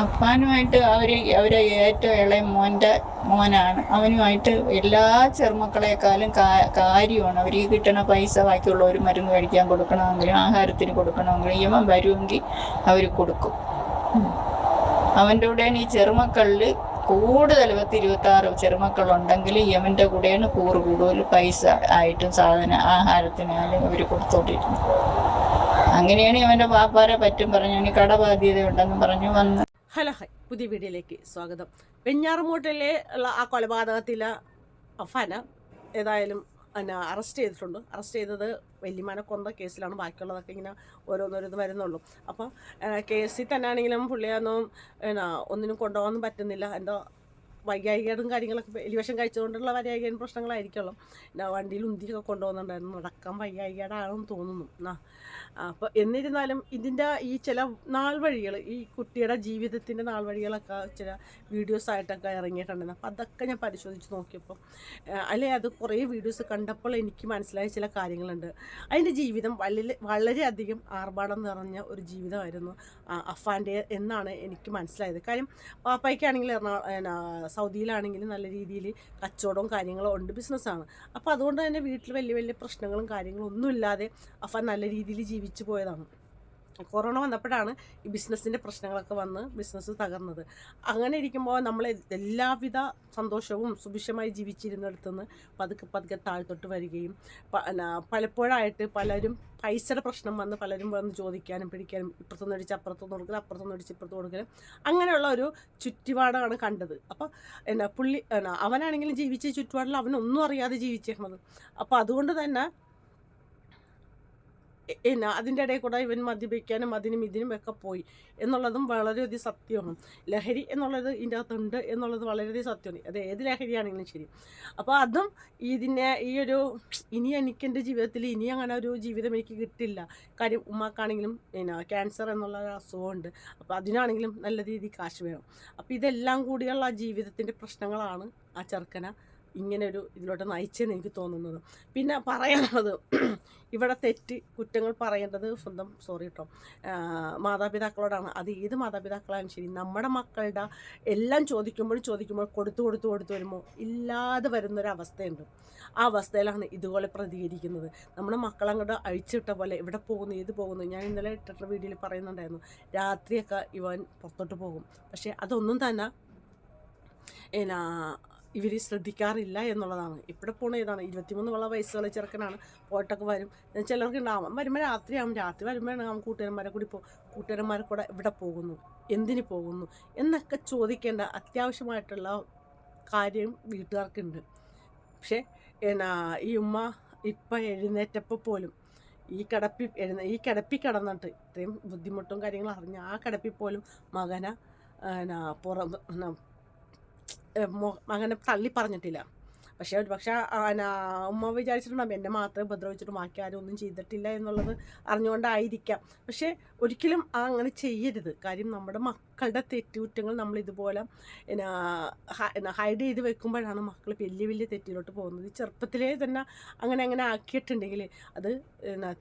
അപ്പാനുമായിട്ട് അവർ അവരെ ഏറ്റവും ഇളയ മോന്റെ മോനാണ്. അവനുമായിട്ട് എല്ലാ ചെറുമക്കളെക്കാളും കാര്യമാണ്. അവർ ഈ കിട്ടണ പൈസ ബാക്കിയുള്ള ഒരു മരുന്ന് കഴിക്കാൻ കൊടുക്കണമെങ്കിലും ആഹാരത്തിന് കൊടുക്കണമെങ്കിലും ഇവൻ വരുമെങ്കിൽ അവർ കൊടുക്കും. അവന്റെ കൂടെയാണ് ഈ ചെറുമക്കളിൽ കൂടുതൽ പത്ത് ഇരുപത്തി ആറ് ചെറുമക്കളുണ്ടെങ്കിൽ യമന്റെ കൂടെയാണ് കൂറ് കൂടുതൽ പൈസ ആയിട്ടും സാധന ആഹാരത്തിനാലും അവർ കൊടുത്തോണ്ടിരുന്നത്. അങ്ങനെയാണ് അവന്റെ പാപ്പാരെ പറ്റും പറഞ്ഞു. കടബാധ്യത ഉണ്ടെന്ന് പറഞ്ഞു വന്ന്. Hello hi. പുതിയ വീഡിയോയിലേക്ക് സ്വാഗതം. വെഞ്ഞാറുമൂട്ടിലെ ഉള്ള ആ കൊലപാതകത്തിലെ അഫാന ഏതായാലും എന്നാ അറസ്റ്റ് ചെയ്തിട്ടുണ്ട്. അറസ്റ്റ് ചെയ്തത് വല്യമാനെ കൊന്ന കേസിലാണ്. ബാക്കിയുള്ളതൊക്കെ ഇങ്ങനെ ഓരോന്നോരോന്ന് വരുന്നുള്ളൂ. അപ്പോൾ കേസിൽ തന്നെ ആണെങ്കിലും പുള്ളിയൊന്നും എന്നാ ഒന്നിനും കൊണ്ടുപോകാൻ പറ്റുന്നില്ല. എന്തോ വൈകാരികതും കാര്യങ്ങളൊക്കെ എലിവേഷൻ കഴിച്ചുകൊണ്ടുള്ള വൈകാരിക പ്രശ്നങ്ങളായിരിക്കുള്ളൂ പിന്നെ വണ്ടിയിൽ ഉന്തിയൊക്കെ കൊണ്ടുപോകുന്നുണ്ടായിരുന്നു. നടക്കാൻ വൈകാരികടാണെന്ന് തോന്നുന്നു. ആ അപ്പോൾ എന്നിരുന്നാലും ഇതിന്റെ ഈ ചില നാൾ വഴികൾ ഈ കുട്ടിയുടെ ജീവിതത്തിന്റെ നാൾ വഴികളൊക്കെ ചില വീഡിയോസ് ആയിട്ടൊക്കെ ഇറങ്ങിയിട്ടുണ്ടായിരുന്നു അപ്പോൾ അതൊക്കെ ഞാൻ പരിശോധിച്ച് നോക്കിയപ്പോൾ അല്ലെ അത് കുറേ വീഡിയോസ് കണ്ടപ്പോൾ എനിക്ക് മനസ്സിലായ ചില കാര്യങ്ങളുണ്ട്. അതിന്റെ ജീവിതം വളരെ വളരെയധികം ആർഭാടം നിറഞ്ഞ ഒരു ജീവിതമായിരുന്നു അഫാന്റെ എന്നാണ് എനിക്ക് മനസ്സിലായത്. കാര്യം പാപ്പായ്ക്കാണെങ്കിൽ എറണാകുളം സൗദിയിലാണെങ്കിലും നല്ല രീതിയിൽ കച്ചവടവും കാര്യങ്ങളും ഉണ്ട് ബിസിനസ്സാണ് അപ്പോൾ അതുകൊണ്ട് തന്നെ വീട്ടിൽ വലിയ വലിയ പ്രശ്നങ്ങളും കാര്യങ്ങളും ഒന്നുമില്ലാതെ അഫാൻ നല്ല രീതിയിൽ ജീവിച്ചു പോയതാണ്. കൊറോണ വന്നപ്പോഴാണ് ഈ ബിസിനസ്സിന്റെ പ്രശ്നങ്ങളൊക്കെ വന്ന് ബിസിനസ് തകർന്നത്. അങ്ങനെ ഇരിക്കുമ്പോൾ നമ്മൾ എല്ലാവിധ സന്തോഷവും സുഭിക്ഷമായി ജീവിച്ചിരുന്നിടത്തു നിന്ന് പതുക്കെ പതുക്കെ താഴ്ത്തോട്ട് വരികയും പലപ്പോഴായിട്ട് പലരും പൈസയുടെ പ്രശ്നം വന്ന് പലരും വന്ന് ചോദിക്കാനും പിടിക്കാനും ഇപ്പുറത്തുനിന്ന് അടിച്ച് അപ്പുറത്തുനിന്ന് കൊടുക്കലും അപ്പുറത്തുനിന്ന് അടിച്ച് ഇപ്പുറത്ത് കൊടുക്കലും അങ്ങനെയുള്ള ഒരു ചുറ്റുപാടാണ് കണ്ടത്. അപ്പോൾ എന്നാ പുള്ളി എന്നാ അവനാണെങ്കിലും ജീവിച്ച ചുറ്റുപാടിൽ അവനൊന്നും അറിയാതെ ജീവിച്ചേക്കുന്നത്. അപ്പോൾ അതുകൊണ്ട് തന്നെ എന്നാ അതിന്റെ ഇടയിൽ കൂടെ ഇവൻ മദ്യപിക്കാനും അതിനും ഇതിനും ഒക്കെ പോയി. എന്നുള്ളതും വളരെയധികം സത്യമാണ്. ലഹരി എന്നുള്ളത് ഇതിന്റെ അകത്തുണ്ട് എന്നുള്ളത് വളരെയധികം സത്യമാണ്. അത് ഏത് ലഹരിയാണെങ്കിലും ശരി. അപ്പോൾ അതും ഇതിനെ ഈ ഒരു ഇനി എനിക്ക് എന്റെ ജീവിതത്തിൽ ഇനി അങ്ങനെ ഒരു ജീവിതം എനിക്ക് കിട്ടില്ല. കാര്യം ഉമ്മാക്കാണെങ്കിലും പിന്നെ ക്യാൻസർ എന്നുള്ള ഒരു അസുഖമുണ്ട് അപ്പോൾ അതിനാണെങ്കിലും നല്ല രീതിയിൽ കാശ് വേണം. അപ്പോൾ ഇതെല്ലാം കൂടിയുള്ള ജീവിതത്തിന്റെ പ്രശ്നങ്ങളാണ് ആ ചെറുക്കനെ ഇങ്ങനെ ഒരു ഇതിലോട്ട് നയിച്ചെന്ന് എനിക്ക് തോന്നുന്നത്. പിന്നെ പറയാനുള്ളത് ഇവിടെ തെറ്റ് കുറ്റങ്ങൾ പറയേണ്ടത് സ്വന്തം സോറി കേട്ടോ മാതാപിതാക്കളോടാണ്. അത് ഏത് മാതാപിതാക്കളായാലും ശരി നമ്മുടെ മക്കളുടെ എല്ലാം ചോദിക്കുമ്പോഴും ചോദിക്കുമ്പോൾ കൊടുത്തു കൊടുത്തു കൊടുത്തു വരുമ്പോൾ ഇല്ലാതെ വരുന്നൊരവസ്ഥയുണ്ട് ആ അവസ്ഥയിലാണ് ഇതുപോലെ പ്രതികരിക്കുന്നത്. നമ്മുടെ മക്കളങ്ങോട്ട് അഴിച്ചിട്ട പോലെ ഇവിടെ പോകുന്നു ഏത് പോകുന്നു. ഞാൻ ഇന്നലെ ഇട്ടിട്ടുള്ള വീഡിയോയിൽ പറയുന്നുണ്ടായിരുന്നു രാത്രിയൊക്കെ ഇവൻ പുറത്തോട്ട് പോകും. പക്ഷേ അതൊന്നും തന്നെ എന്നാ ഇവർ ശ്രദ്ധിക്കാറില്ല എന്നുള്ളതാണ്. ഇവിടെ പോണ ഏതാണ് ഇരുപത്തിമൂന്ന് വള വയസ്സുള്ള ചെറുക്കനാണ്. പോയിട്ടൊക്കെ വരും. ചിലർക്ക് ഉണ്ടാവും വരുമ്പോൾ രാത്രിയാവും. രാത്രി വരുമ്പോഴാണ് അവൻ കൂട്ടുകാരന്മാരെ കൂടി പോ കൂട്ടുകാരന്മാരെ കൂടെ ഇവിടെ പോകുന്നു. എന്തിന് പോകുന്നു? എന്നൊക്കെ ചോദിക്കേണ്ട അത്യാവശ്യമായിട്ടുള്ള കാര്യം വീട്ടുകാർക്കുണ്ട്. പക്ഷേ എന്നാ ഈ ഉമ്മ ഇപ്പം എഴുന്നേറ്റപ്പോൾ പോലും ഈ കിടപ്പി എഴുന്ന ഈ കിടപ്പി കിടന്നിട്ട് ഇത്രയും ബുദ്ധിമുട്ടും കാര്യങ്ങളും അറിഞ്ഞ് ആ കിടപ്പിൽ പോലും മകനെ എന്നാ പുറം ഏഹ് തള്ളി പറഞ്ഞിട്ടില്ല. പക്ഷേ ഒരു പക്ഷേ ഉമ്മ വിചാരിച്ചിട്ടുണ്ടാവും എന്നെ മാത്രമേ ഉപദ്രവിച്ചിട്ട് ബാക്കി ആരും ഒന്നും ചെയ്തിട്ടില്ല എന്നുള്ളത് അറിഞ്ഞുകൊണ്ടായിരിക്കാം. പക്ഷേ ഒരിക്കലും ആ അങ്ങനെ ചെയ്യരുത്. കാര്യം നമ്മുടെ മക്കളുടെ തെറ്റുകുറ്റങ്ങൾ നമ്മൾ ഇതുപോലെ ഹൈഡ് ചെയ്ത് വെക്കുമ്പോഴാണ് മക്കൾ വലിയ വലിയ തെറ്റിലോട്ട് പോകുന്നത്. ചെറുപ്പത്തിലേ തന്നെ അങ്ങനെ അങ്ങനെ ആക്കിയിട്ടുണ്ടെങ്കിൽ അത്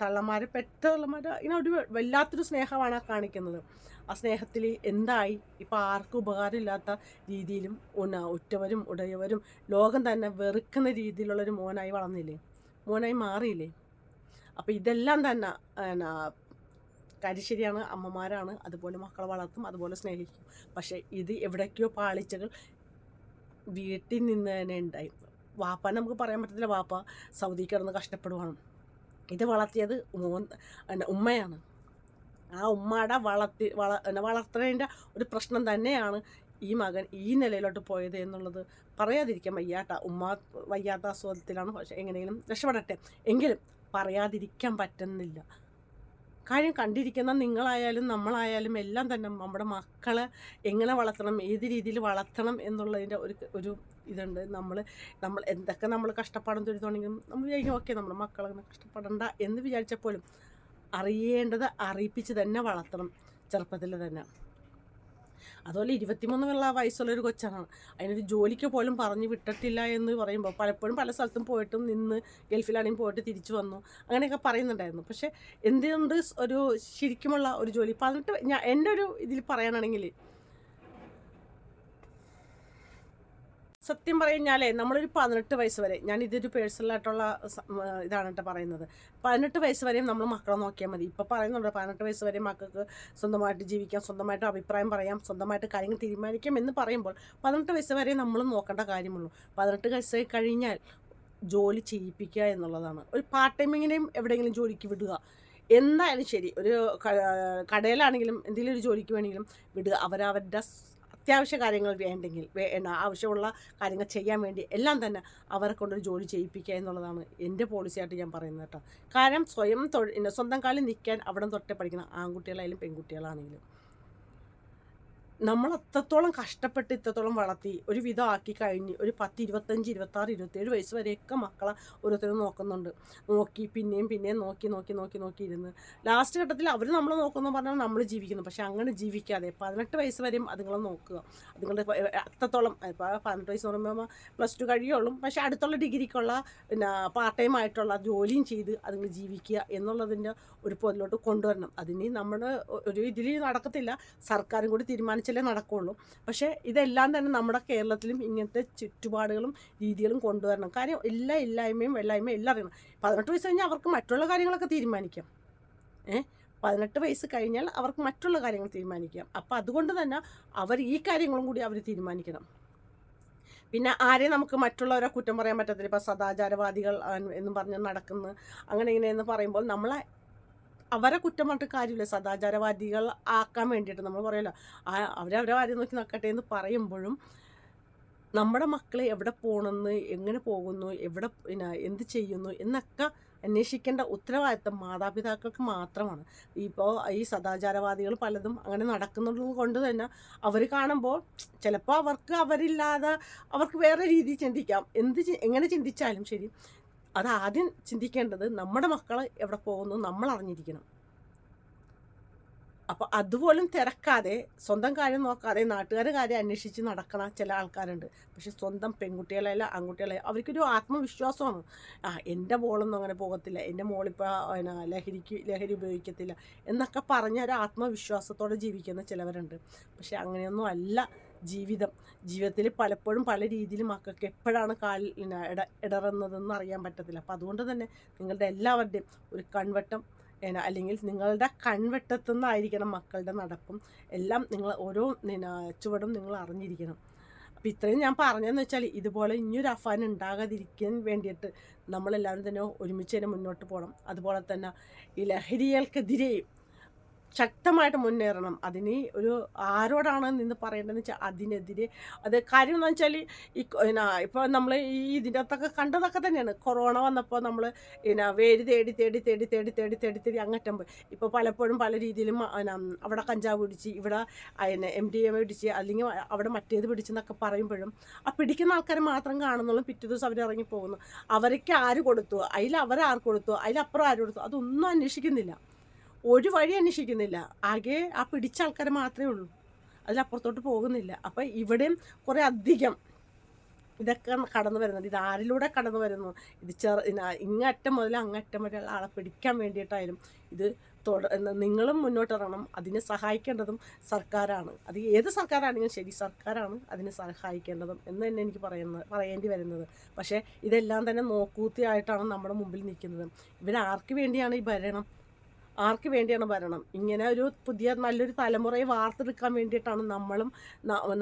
തള്ളമാരെ തള്ളമാർ ഇങ്ങനെ ഒരു വല്ലാത്തൊരു സ്നേഹമാണ് കാണിക്കുന്നത്. ആ സ്നേഹത്തിൽ എന്തായി? ഇപ്പം ആർക്കും ഉപകാരമില്ലാത്ത രീതിയിലും ഉന്ന ഉറ്റവരും ഉടയവരും ലോകം തന്നെ വെറുക്കുന്ന രീതിയിലുള്ളൊരു മോനായി വളർന്നില്ലേ? മോനായി മാറിയില്ലേ? അപ്പോൾ ഇതെല്ലാം തന്നെ എന്നാ കരിശരിയാണ് അമ്മമാരാണ് അതുപോലെ മക്കളെ വളർത്തും അതുപോലെ സ്നേഹിക്കും. പക്ഷേ ഇത് എവിടേക്കോ പാളിച്ചകൾ വീട്ടിൽ നിന്ന് തന്നെ ഉണ്ടായി. വാപ്പ നമുക്ക് പറയാൻ പറ്റത്തില്ല. വാപ്പ സൗദി കിടന്ന് കഷ്ടപ്പെടുവാണ്. ഇത് വളർത്തിയത് മോൻ ഉമ്മയാണ്. ആ ഉമ്മയുടെ വളർത്തി വള വളർത്തേണ്ട ഒരു പ്രശ്നം തന്നെയാണ് ഈ മകൻ ഈ നിലയിലോട്ട് പോയത് എന്നുള്ളത്. പറയാതിരിക്കാൻ വയ്യാട്ട ഉമ്മ വയ്യാത്ത അസുഖത്തിലാണ് പക്ഷെ എങ്ങനെയെങ്കിലും രക്ഷപ്പെടട്ടെ. എങ്കിലും പറയാതിരിക്കാൻ പറ്റുന്നില്ല. കാര്യം കണ്ടിരിക്കുന്ന നിങ്ങളായാലും നമ്മളായാലും എല്ലാം തന്നെ നമ്മുടെ മക്കളെ എങ്ങനെ വളർത്തണം ഏത് രീതിയിൽ വളർത്തണം എന്നുള്ളതിന്റെ ഒരു ഒരു ഇതുണ്ട്. നമ്മൾ നമ്മൾ എന്തൊക്കെ നമ്മൾ കഷ്ടപ്പാടും തൊഴുതുണ്ടെങ്കിലും നമ്മൾ വിചാരിക്കും ഓക്കെ നമ്മുടെ മക്കളെ കഷ്ടപ്പെടണ്ട എന്ന് വിചാരിച്ചപ്പോഴും അറിയേണ്ടത് അറിയിപ്പിച്ച് തന്നെ വളർത്തണം ചെറുപ്പത്തിൽ തന്നെ. അതുപോലെ ഇരുപത്തിമൂന്നുള്ള വയസ്സുള്ള ഒരു കൊച്ചാണ്. അതിനൊരു ജോലിക്ക് പോലും പറഞ്ഞു വിട്ടിട്ടില്ല എന്ന് പറയുമ്പോൾ പലപ്പോഴും പല സ്ഥലത്തും പോയിട്ടും നിന്ന് ഗൾഫിലാണെങ്കിൽ പോയിട്ട് തിരിച്ചു വന്നു. അങ്ങനെയൊക്കെ പറയുന്നുണ്ടായിരുന്നു. പക്ഷേ എന്തുകൊണ്ട് ഒരു ശരിക്കുമുള്ള ഒരു ജോലി? പതിനെട്ട് ഞാൻ എന്റെ ഒരു ഇതിൽ പറയാനാണെങ്കിൽ സത്യം പറഞ്ഞാലേ നമ്മളൊരു പതിനെട്ട് വയസ്സ് വരെ ഞാൻ ഇതൊരു പേഴ്സണലായിട്ടുള്ള ഇതാണ് കേട്ടോ പറയുന്നത്. പതിനെട്ട് വയസ്സ് വരെയും നമ്മൾ മക്കളെ നോക്കിയാൽ മതി. ഇപ്പോൾ പറയുന്നുണ്ട് പതിനെട്ട് വയസ്സ് വരെ മക്കൾക്ക് സ്വന്തമായിട്ട് ജീവിക്കാം സ്വന്തമായിട്ട് അഭിപ്രായം പറയാം സ്വന്തമായിട്ട് കാര്യങ്ങൾ തീരുമാനിക്കാം എന്ന് പറയുമ്പോൾ പതിനെട്ട് വയസ്സ് വരെ നമ്മൾ നോക്കേണ്ട കാര്യമുള്ളൂ. പതിനെട്ട് വയസ്സ് കഴിഞ്ഞാൽ ജോലി ചെയ്യിപ്പിക്കുക എന്നുള്ളതാണ്. ഒരു പാർട്ട് ടൈമിങ്ങിനെയും എവിടെയെങ്കിലും ജോലിക്ക് വിടുക. എന്തായാലും ശരി ഒരു കടയിലാണെങ്കിലും എന്തെങ്കിലും ഒരു ജോലിക്ക് വേണമെങ്കിലും വിടുക. അവരവരുടെ അത്യാവശ്യ കാര്യങ്ങൾ വേണ്ടെങ്കിൽ ആവശ്യമുള്ള കാര്യങ്ങൾ ചെയ്യാൻ വേണ്ടി എല്ലാം തന്നെ അവരെ കൊണ്ടൊരു ജോലി ചെയ്യിപ്പിക്കുക എന്നുള്ളതാണ് എന്റെ പോളിസിയായിട്ട് ഞാൻ പറയുന്നത് കേട്ടോ. കാരണം സ്വയം തൊഴിൽ സ്വന്തം കാലിൽ നിൽക്കാൻ അവിടെ തൊട്ടേ പഠിക്കണം ആൺകുട്ടികളായാലും പെൺകുട്ടികളാണെങ്കിലും. നമ്മൾ അത്രത്തോളം കഷ്ടപ്പെട്ട് ഇത്രത്തോളം വളർത്തി ഒരു വിധം ആക്കി കഴിഞ്ഞ് ഒരു പത്ത് ഇരുപത്തഞ്ച് ഇരുപത്താറ് ഇരുപത്തേഴ് വയസ്സ് വരെയൊക്കെ മക്കളെ ഓരോരുത്തരും നോക്കുന്നുണ്ട്. നോക്കി പിന്നെയും പിന്നെയും നോക്കി നോക്കി നോക്കി നോക്കി ഇരുന്ന്. ലാസ്റ്റ് ഘട്ടത്തിൽ അവർ നമ്മളെ നോക്കുന്നു പറഞ്ഞാൽ നമ്മൾ ജീവിക്കുന്നു. പക്ഷെ അങ്ങനെ ജീവിക്കാതെ പതിനെട്ട് വയസ്സ് വരെയും അതുങ്ങളെ നോക്കുക. അതുങ്ങളുടെ അത്രത്തോളം ഇപ്പോൾ പതിനെട്ട് വയസ്സ് പറയുമ്പോൾ പ്ലസ് ടു കഴിയുള്ളൂ. പക്ഷെ അടുത്തുള്ള ഡിഗ്രിക്കുള്ള പിന്നെ പാർട്ട് ടൈം ആയിട്ടുള്ള ജോലിയും ചെയ്ത് അതുങ്ങൾ ജീവിക്കുക എന്നുള്ളതിന്റെ ഒരു പൊതിലോട്ട് കൊണ്ടുവരണം. അതിന് നമ്മുടെ ഒരു ഇതിൽ നടക്കത്തില്ല. സർക്കാരും കൂടി തീരുമാനിച്ചാലേ നടക്കുകയുള്ളൂ പക്ഷേ ഇതെല്ലാം തന്നെ നമ്മുടെ കേരളത്തിലും ഇങ്ങനത്തെ ചുറ്റുപാടുകളും രീതികളും കൊണ്ടുവരണം. കാര്യം എല്ലാ ഇല്ലായ്മയും വെള്ളായ്മയും എല്ലാം അറിയണം. പതിനെട്ട് വയസ്സ് കഴിഞ്ഞാൽ അവർക്ക് മറ്റുള്ള കാര്യങ്ങളൊക്കെ തീരുമാനിക്കാം. ഏഹ് പതിനെട്ട് വയസ്സ് കഴിഞ്ഞാൽ അവർക്ക് മറ്റുള്ള കാര്യങ്ങൾ തീരുമാനിക്കാം. അപ്പോൾ അതുകൊണ്ട് തന്നെ അവർ ഈ കാര്യങ്ങളും കൂടി അവർ തീരുമാനിക്കണം. പിന്നെ ആരെ നമുക്ക് മറ്റുള്ളവരെ കുറ്റം പറയാൻ പറ്റത്തില്ല. ഇപ്പോൾ സദാചാരവാദികൾ എന്നും പറഞ്ഞ് നടക്കുന്നു. അങ്ങനെ ഇങ്ങനെ എന്ന് പറയുമ്പോൾ നമ്മളെ അവരെ കുറ്റം പറഞ്ഞിട്ട് കാര്യമില്ല. സദാചാരവാദികൾ ആക്കാൻ വേണ്ടിയിട്ട് നമ്മൾ പറയല്ലോ. അവരവരെ കാര്യം നോക്കി നോക്കട്ടെ എന്ന് പറയുമ്പോഴും നമ്മുടെ മക്കളെ എവിടെ പോകണമെന്ന് എങ്ങനെ പോകുന്നു എവിടെ പിന്നെ എന്ത് ചെയ്യുന്നു എന്നൊക്കെ അന്വേഷിക്കേണ്ട ഉത്തരവാദിത്തം മാതാപിതാക്കൾക്ക് മാത്രമാണ്. ഇപ്പോൾ ഈ സദാചാരവാദികൾ പലതും അങ്ങനെ നടക്കുന്നത് കൊണ്ട് തന്നെ അവർ കാണുമ്പോൾ ചിലപ്പോൾ അവർക്ക് അവരില്ലാതെ അവർക്ക് വേറെ രീതിയിൽ ചിന്തിക്കാം. എന്ത് എങ്ങനെ ചിന്തിച്ചാലും ശരി. അത് ആദ്യം ചിന്തിക്കേണ്ടത് നമ്മുടെ മക്കൾ എവിടെ പോകുന്നു നമ്മൾ അറിഞ്ഞിരിക്കണം. അപ്പോൾ അതുപോലും തിരക്കാതെ സ്വന്തം കാര്യം നോക്കാതെ നാട്ടുകാരുടെ കാര്യം അന്വേഷിച്ച് നടക്കണ ചില ആൾക്കാരുണ്ട്. പക്ഷെ സ്വന്തം പെൺകുട്ടികളെയല്ല ആൺകുട്ടികളെ അവർക്കൊരു ആത്മവിശ്വാസമാണ്. ആ എന്റെ മോളൊന്നും അങ്ങനെ പോകത്തില്ല എന്റെ മോളിപ്പോൾ എന്നാ ലഹരിക്ക് ലഹരി ഉപയോഗിക്കത്തില്ല എന്നൊക്കെ പറഞ്ഞ ഒരു ആത്മവിശ്വാസത്തോടെ ജീവിക്കുന്ന ചിലവരുണ്ട്. പക്ഷെ അങ്ങനെയൊന്നും അല്ല. ജീവിതം. ജീവിതത്തിൽ പലപ്പോഴും പല രീതിയിലും മക്കൾക്ക് എപ്പോഴാണ് കാലിൽ ഇട ഇടറുന്നതെന്ന് അറിയാൻ പറ്റത്തില്ല. അപ്പോൾ അതുകൊണ്ട് തന്നെ നിങ്ങളുടെ എല്ലാവരുടെയും ഒരു കൺവട്ടം അല്ലെങ്കിൽ നിങ്ങളുടെ കൺവെട്ടത്തു നിന്നായിരിക്കണം മക്കളുടെ നടപ്പും. എല്ലാം നിങ്ങൾ ഓരോ ചുവടും നിങ്ങൾ അറിഞ്ഞിരിക്കണം. അപ്പം ഇത്രയും ഞാൻ പറഞ്ഞതെന്ന് വെച്ചാൽ ഇതുപോലെ ഇനിയൊരു അഫാൻ ഉണ്ടാകാതിരിക്കാൻ വേണ്ടിയിട്ട് നമ്മളെല്ലാവരും തന്നെ ഒരുമിച്ച് തന്നെ മുന്നോട്ട് പോകണം അതുപോലെ തന്നെ ഈ ലഹരികൾക്കെതിരെയും ശക്തമായിട്ട് മുന്നേറണം. അതിന് ഒരു ആരോടാണ് നിന്ന് പറയേണ്ടതെന്ന് വെച്ചാൽ അതിനെതിരെ. അത് കാര്യം എന്ന് വെച്ചാൽ ഈ പിന്നെ ഇപ്പോൾ നമ്മൾ ഈ ഇതിന്റെ അകത്തൊക്കെ കണ്ടതൊക്കെ തന്നെയാണ്. കൊറോണ വന്നപ്പോൾ നമ്മൾ പിന്നെ വേര് തേടി തേടി തേടി തേടി തേടി തേടി തേടി അങ്ങറ്റം പോയി. ഇപ്പോൾ പലപ്പോഴും പല രീതിയിലും അവിടെ കഞ്ചാവ് പിടിച്ച് ഇവിടെ പിന്നെ എം ഡി എം പിടിച്ച് അല്ലെങ്കിൽ അവിടെ മറ്റേത് പിടിച്ചെന്നൊക്കെ പറയുമ്പോഴും ആ പിടിക്കുന്ന ആൾക്കാരെ മാത്രം കാണുന്നുള്ളൂ പിറ്റേ ദിവസം അവരിറങ്ങി പോകുന്നു. അവർക്ക് ആര് കൊടുത്തു? അതിൽ അവർ കൊടുത്തു? അതിലപ്പുറം ആര് കൊടുത്തു? അതൊന്നും അന്വേഷിക്കുന്നില്ല. ഒരു വഴി അന്വേഷിക്കുന്നില്ല. ആകെ ആ പിടിച്ച ആൾക്കാരെ മാത്രമേ ഉള്ളൂ. അതിലപ്പുറത്തോട്ട് പോകുന്നില്ല. അപ്പം ഇവിടെയും കുറേ അധികം ഇതൊക്കെ കടന്നു വരുന്നത് ഇത് ആരിലൂടെ കടന്നു വരുന്നു? ഇത് ചെറു ഇങ്ങറ്റം മുതൽ അങ്ങറ്റം വരെയുള്ള ആളെ പിടിക്കാൻ വേണ്ടിയിട്ടായാലും ഇത് തുട നിങ്ങളും മുന്നോട്ടിറങ്ങണം. അതിനെ സഹായിക്കേണ്ടതും സർക്കാരാണ്. അത് ഏത് സർക്കാരാണെങ്കിലും ശരി സർക്കാരാണ് അതിനെ സഹായിക്കേണ്ടതും എന്ന് തന്നെ എനിക്ക് പറയുന്നത് പറയേണ്ടി വരുന്നത്. പക്ഷേ ഇതെല്ലാം തന്നെ നോക്കൂത്തിയായിട്ടാണ് നമ്മുടെ മുമ്പിൽ നിൽക്കുന്നത്. ഇവരാർക്ക് വേണ്ടിയാണ് ഈ ഭരണം? ആർക്ക് വേണ്ടിയാണ് ഭരണം? ഇങ്ങനെ ഒരു പുതിയ നല്ലൊരു തലമുറയെ വാർത്തെടുക്കാൻ വേണ്ടിയിട്ടാണ് നമ്മളും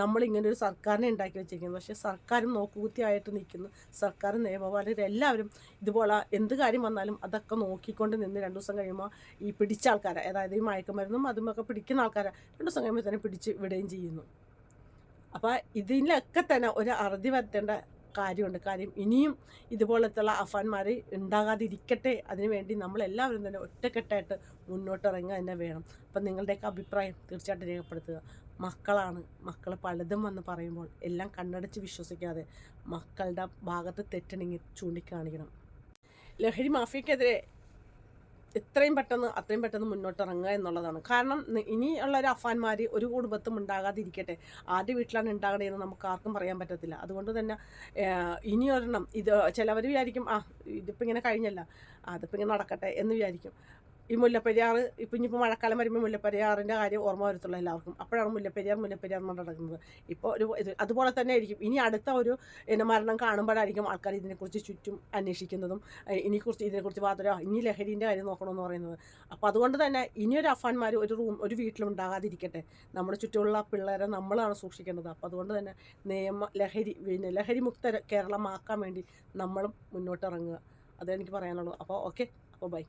നമ്മൾ ഇങ്ങനെ ഒരു സർക്കാരിനെ ഉണ്ടാക്കി വെച്ചിരിക്കുന്നത്. പക്ഷേ സർക്കാരും നോക്കുകുത്തിയായിട്ട് നിൽക്കുന്നു. സർക്കാർ നിയമപാലകർ എല്ലാവരും ഇതുപോലെ എന്ത് കാര്യം വന്നാലും അതൊക്കെ നോക്കിക്കൊണ്ട് നിന്ന് രണ്ട് ദിവസം കഴിയുമ്പോൾ ഈ പിടിച്ച ആൾക്കാരെ അതായത് ഈ മയക്കുമരുന്നും അതുമൊക്കെ പിടിക്കുന്ന ആൾക്കാരെ രണ്ട് ദിവസം കഴിയുമ്പോൾ തന്നെ പിടിച്ച് വിടുകയും ചെയ്യുന്നു. അപ്പോൾ ഇതിലൊക്കെ തന്നെ ഒരു അറുതി വരുത്തേണ്ട കാര്യമുണ്ട്. കാര്യം ഇനിയും ഇതുപോലത്തുള്ള അഫാന്മാർ ഉണ്ടാകാതിരിക്കട്ടെ. അതിനുവേണ്ടി നമ്മളെല്ലാവരും തന്നെ ഒറ്റക്കെട്ടായിട്ട് മുന്നോട്ടിറങ്ങുക തന്നെ വേണം. അപ്പം നിങ്ങളുടെയൊക്കെ അഭിപ്രായം തീർച്ചയായിട്ടും രേഖപ്പെടുത്തുക. മക്കളാണ്. മക്കൾ പലതും വന്ന് പറയുമ്പോൾ എല്ലാം കണ്ണടച്ച് വിശ്വസിക്കാതെ മക്കളുടെ ഭാഗത്ത് തെറ്റണെങ്കിൽ ചൂണ്ടിക്കാണിക്കണം. ലഹരി മാഫിയക്കെതിരെ എത്രയും പെട്ടെന്ന് അത്രയും പെട്ടെന്ന് മുന്നോട്ട് ഇറങ്ങുക എന്നുള്ളതാണ്. കാരണം ഇനിയുള്ള ഒരു അഫാൻമാർ ഒരു കുടുംബത്തും ഉണ്ടാകാതിരിക്കട്ടെ. ആരുടെ വീട്ടിലാണ് ഉണ്ടാകണതെന്ന് നമുക്ക് ആർക്കും പറയാൻ പറ്റത്തില്ല. അതുകൊണ്ട് തന്നെ ഇനി ഒരെണ്ണം ഇത് ചിലവർ വിചാരിക്കും ആ ഇതിപ്പോൾ ഇങ്ങനെ കഴിഞ്ഞല്ല. അതിപ്പോൾ ഇങ്ങനെ നടക്കട്ടെ എന്ന് വിചാരിക്കും. ഈ മുല്ലപ്പെരിയാർ ഇപ്പം ഇനിയിപ്പോൾ മഴക്കാലം വരുമ്പോൾ മുല്ലപ്പെരിയാറിന്റെ കാര്യം ഓർമ്മ വരത്തുള്ളൂ എല്ലാവർക്കും. അപ്പോഴാണ് മുല്ലപ്പെരിയാർ മുല്ലപ്പെരിയാർ എന്ന് നടക്കുന്നത്. ഇപ്പോൾ ഒരു ഇത് അതുപോലെ തന്നെ ആയിരിക്കും. ഇനി അടുത്ത ഒരു പിന്നെ മരണം കാണുമ്പോഴായിരിക്കും ആൾക്കാർ ഇതിനെക്കുറിച്ച് ചുറ്റും അന്വേഷിക്കുന്നതും ഇനിക്കുറിച്ച് ഇതിനെക്കുറിച്ച് മാത്രമോ ഇനി ലഹരിന്റെ കാര്യം നോക്കണമെന്ന് പറയുന്നത്. അപ്പോൾ അതുകൊണ്ട് തന്നെ ഇനിയൊരു അഫാൻമാർ ഒരു റൂം ഒരു വീട്ടിലുണ്ടാകാതിരിക്കട്ടെ നമ്മുടെ ചുറ്റുമുള്ള പിള്ളേരെ നമ്മളാണ് സൂക്ഷിക്കേണ്ടത്. അപ്പോൾ അതുകൊണ്ട് തന്നെ നിയമ ലഹരി പിന്നെ ലഹരി മുക്ത കേരളമാക്കാൻ വേണ്ടി നമ്മളും മുന്നോട്ടിറങ്ങുക അതെനിക്ക് അതേ എനിക്ക് പറയാനുള്ളൂ. അപ്പോൾ ഓക്കെ അപ്പോൾ ബൈ.